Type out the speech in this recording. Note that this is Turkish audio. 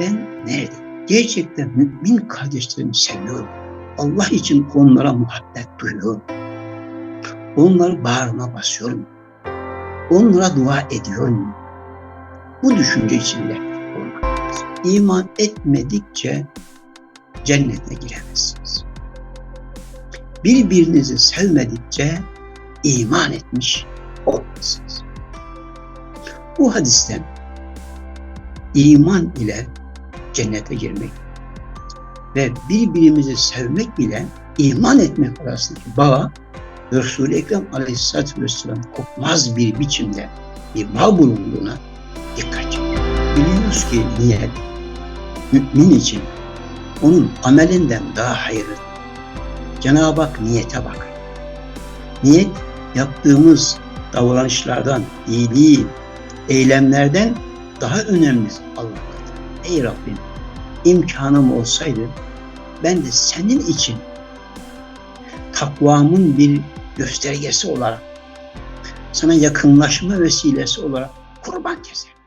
ben nerede? Gerçekten mümin kardeşlerimi seviyorum. Allah için onlara muhabbet duyuyorum. Onları bağrıma basıyorum. Onlara dua ediyorum. Bu düşünce içinde olmak. İman etmedikçe cennete giremezsiniz. Birbirinizi sevmedikçe iman etmiş olmazsınız. Bu hadisten iman ile cennete girmek ve birbirimizi sevmek ile iman etmek arasındaki bağı Resul-i Ekrem Aleyhisselatü Vesselam kopmaz bir biçimde bir bağ bulunduğuna dikkat çekiyor. Biliyoruz ki niyet mümin için onun amelinden daha hayırlı. Cenab-ı Hak niyete bakar. Niyet yaptığımız davranışlardan, iyiliği, eylemlerden daha önemli Allah'tan. Ey Rabbim imkanım olsaydı ben de senin için takvamın bir göstergesi olarak sana yakınlaşma vesilesi olarak kurban keser.